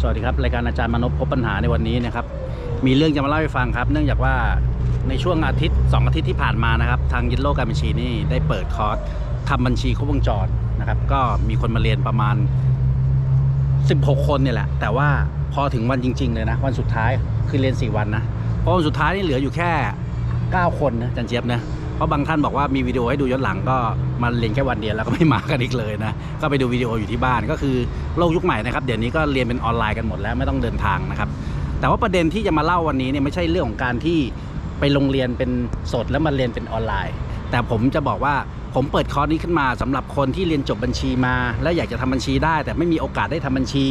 สวัสดีครับรายการอาจารย์มนพพบปัญหาในวันนี้นะครับ มีเรื่องจะมาเล่าให้ฟังครับ เนื่องจากว่าในช่วงอาทิตย์ 2 อาทิตย์ที่ผ่านมานะครับ ทางยินโลการบัญชีนี่ได้เปิดคอร์สทำบัญชีครบวงจรนะครับ ก็มีคนมาเรียนประมาณ 16 คนเนี่ยแหละ แต่ว่าพอถึงวันจริง ๆ เลยนะ วันสุดท้ายคือเรียน 4 วันนะเพราะวันสุดท้ายนี่เหลืออยู่แค่ 9 คนนะจันเจี๊ยบนะ เพราะบางท่านบอกว่ามีวิดีโอให้ดูย้อนหลังก็มาเรียนแค่วันเดียวแล้วก็ไม่มากันอีกเลยนะ ก็ไปดูวิดีโออยู่ที่บ้านก็คือโลกยุคใหม่นะครับเดี๋ยวนี้ก็เรียนเป็นออนไลน์กันหมดแล้วไม่ต้องเดินทางนะครับ แต่ว่าประเด็นที่จะมาเล่าวันนี้เนี่ยไม่ใช่เรื่องของการที่ไปโรงเรียนเป็นสดแล้วมาเรียนเป็นออนไลน์ แต่ผมจะบอกว่าผมเปิดคอร์สนี้ขึ้นมาสำหรับคนที่เรียนจบบัญชีมา แล้วอยากจะทำบัญชีได้ แต่ไม่มีโอกาสได้ทำบัญชี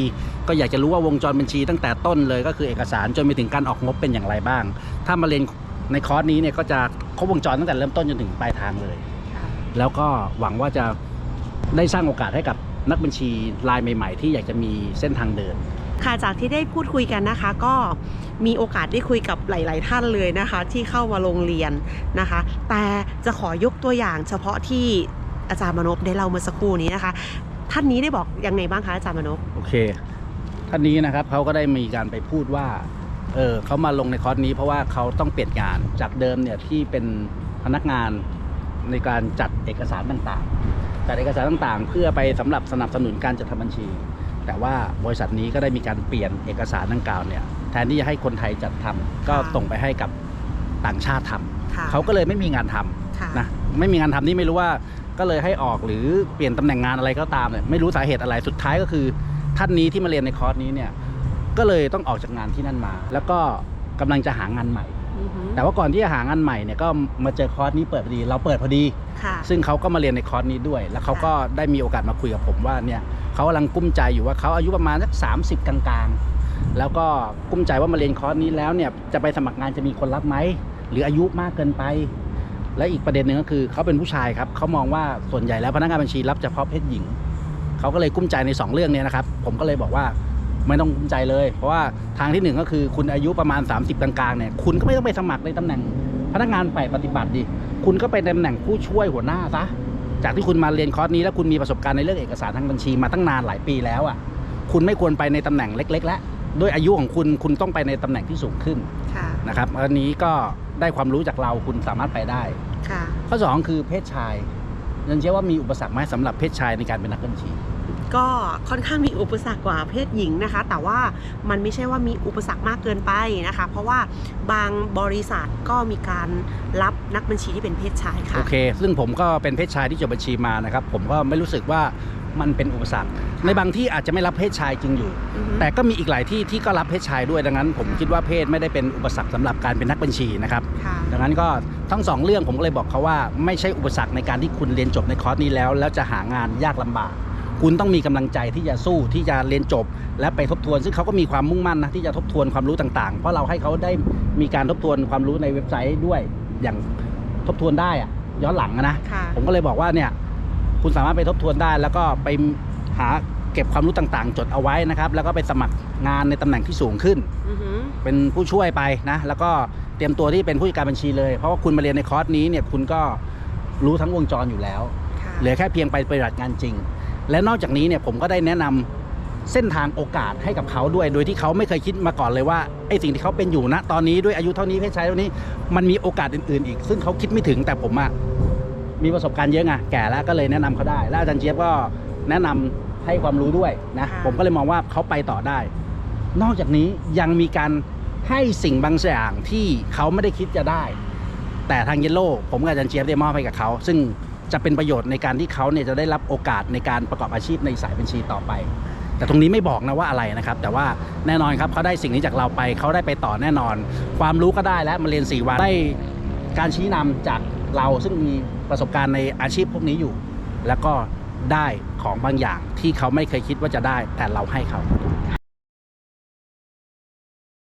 ก็อยากจะรู้ว่าวงจรบัญชีตั้งแต่ต้นเลยก็คือเอกสารจนไปถึงการออกงบเป็นอย่างไรบ้าง ถ้ามาเรียนในคอร์สนี้เนี่ยก็จะ ครบวงจรตั้งแต่เริ่มต้นจนถึงปลายทางเลย แล้วก็หวังว่าจะได้สร้างโอกาสให้กับนักบัญชีรายใหม่ ๆ ที่อยากจะมีเส้นทางเดิน ค่ะจากที่ได้พูดคุยกันนะคะ ก็มีโอกาสได้คุยกับหลาย ๆ ท่านเลยนะคะ ที่เข้ามาโรงเรียนนะคะ แต่จะขอยกตัวอย่างเฉพาะที่อาจารย์มนพได้เล่าเมื่อสักครู่นี้นะคะ ท่านนี้ได้บอกยังไงบ้างคะอาจารย์มนพโอเค ท่านนี้นะครับเขาก็ได้มีการไปพูดว่า เออเขามาลงในคอร์สนี้เพราะว่าเขาต้องเปลี่ยนงานจากเดิมเนี่ยที่เป็นพนักงานในการจัดเอกสารต่างๆ จัดเอกสารต่างๆ เพื่อไปสำหรับสนับสนุนการจัดทำบัญชี แต่ว่าบริษัทนี้ก็ได้มีการเปลี่ยนเอกสารดังกล่าวเนี่ยแทนที่จะให้คนไทยจัดทำก็ส่งไปให้กับต่างชาติทำค่ะเขาก็เลยไม่มีงานทำค่ะนะไม่มีงานทำนี่ไม่รู้ว่าก็เลยให้ออกหรือเปลี่ยนตำแหน่งงานอะไรก็ตามเนี่ยไม่รู้สาเหตุอะไรสุดท้ายก็คือท่านนี้ที่มาเรียนในคอร์สนี้เนี่ย ก็เลยต้องออกจากงานที่นั่นมา แล้วก็กำลังจะหางานใหม่ อือหือแต่ว่าก่อนที่จะหางานใหม่เนี่ยก็มาเจอคอร์สนี้เปิดพอดี เราเปิดพอดี ค่ะ ซึ่งเขาก็มาเรียนในคอร์สนี้ด้วย แล้วเขาก็ได้มีโอกาสมาคุยกับผมว่าเนี่ยเขากำลังกุ้มใจอยู่ว่าเขาอายุประมาณสักสามสิบกลางๆ แล้วก็กุ้มใจว่ามาเรียนคอร์สนี้แล้วเนี่ยจะไปสมัครงานจะมีคนรับไหมหรืออายุมากเกินไป และอีกประเด็นหนึ่งก็คือเขาเป็นผู้ชายครับเขามองว่าส่วนใหญ่แล้วพนักงานบัญชีรับเฉพาะเพศหญิงเขาก็เลยกุ้มใจในสองเรื่องเนี้นะครับผมก็เลยบอกว่า ไม่ต้องกุ้มใจเลย เพราะว่าทางที่หนึ่งก็คือคุณอายุประมาณ 30 กลางๆเนี่ยคุณก็ไม่ต้องไปสมัครในตำแหน่ง พนักงานฝ่ายปฏิบัติดิคุณก็ไปในตำแหน่งผู้ช่วยหัวหน้าซะจากที่คุณมาเรียนคอร์สนี้แล้วคุณมีประสบการณ์ในเรื่องเอกสารทางบัญชีมาตั้งนานหลายปีแล้วอะคุณไม่ควรไปในตำแหน่งเล็ก ๆ แล้วด้วยอายุของคุณคุณต้องไปในตำแหน่งที่สูงขึ้นค่ะนะครับอันนี้ก็ได้ความรู้จากเราคุณสามารถไปได้ค่ะข้อสองคือเพศชายยันเชื่อว่ามีอุปสรรคไหมสำหรับเพศชายในการเป็นนักบัญชี ก็ค่อนข้างมีอุปสรรคกว่าเพศหญิงนะคะ แต่ว่ามันไม่ใช่ว่ามีอุปสรรคมากเกินไปนะคะ เพราะว่าบางบริษัทก็มีการรับนักบัญชีที่เป็นเพศชายค่ะ โอเค ซึ่งผมก็เป็นเพศชายที่จบบัญชีมานะครับ ผมก็ไม่รู้สึกว่ามันเป็นอุปสรรค ในบางที่อาจจะไม่รับเพศชายจริงอยู่อือฮึแต่ก็มีอีกหลายที่ที่ก็รับเพศชายด้วยดังนั้น ผมคิดว่าเพศไม่ได้เป็นอุปสรรคสำหรับการเป็นนักบัญชีนะครับค่ะดังนั้นก็ทั้งสองเรื่องผมก็เลยบอกเขาว่าไม่ใช่อุปสรรคในการที่คุณเรียนจบในคอร์สนี้แล้ว แล้วจะหางานยากลำบาก คุณต้องมีกำลังใจที่จะสู้ที่จะเรียนจบ และไปทบทวน ซึ่งเขาก็มีความมุ่งมั่นนะที่จะทบทวนความรู้ต่างๆ เพราะเราให้เขาได้มีการทบทวนความรู้ในเว็บไซต์ด้วยอย่างทบทวนได้อะย้อนหลังอะนะค่ะผมก็เลยบอกว่าเนี่ยคุณสามารถไปทบทวนได้ แล้วก็ไปหาเก็บความรู้ต่างๆ จดเอาไว้นะครับ แล้วก็ไปสมัครงานในตำแหน่งที่สูงขึ้นอือหือเป็นผู้ช่วยไปนะแล้วก็เตรียมตัวที่เป็นผู้จัดการบัญชีเลย เพราะว่าคุณมาเรียนในคอร์สนี้เนี่ยคุณก็รู้ทั้งวงจรอยู่แล้วค่ะเหลือแค่เพียงไปปฏิบัติงานจริง และนอกจากนี้เนี่ยผมก็ได้แนะนำเส้นทางโอกาสให้กับเขาด้วย โดยที่เขาไม่เคยคิดมาก่อนเลยว่าไอ้สิ่งที่เขาเป็นอยู่นะตอนนี้ด้วยอายุเท่านี้เพศชายเท่านี้มันมีโอกาสอื่นๆ อีก ซึ่งเขาคิดไม่ถึงแต่ผมอะมีประสบการณ์เยอะไงแก่แล้วก็เลยแนะนำเขาได้และอาจารย์เจี๊ยบก็แนะนำให้ความรู้ด้วยนะค่ะผมก็เลยมองว่าเขาไปต่อได้ นอกจากนี้ยังมีการให้สิ่งบางอย่างที่เขาไม่ได้คิดจะได้ แต่ทางเยลโล่ผมกับอาจารย์เจี๊ยบได้มอบให้กับเขา ซึ่ง จะเป็นประโยชน์ในการที่เขาเนี่ยจะได้รับโอกาสในการประกอบอาชีพในสายบัญชีต่อไป แต่ตรงนี้ไม่บอกนะว่าอะไรนะครับ แต่ว่าแน่นอนครับเขาได้สิ่งนี้จากเราไป เขาได้ไปต่อแน่นอน ความรู้ก็ได้แล้วมาเรียน 4 วันได้การชี้นำจากเราซึ่งมีประสบการณ์ในอาชีพพวกนี้อยู่ แล้วก็ได้ของบางอย่างที่เขาไม่เคยคิดว่าจะได้แต่เราให้เขา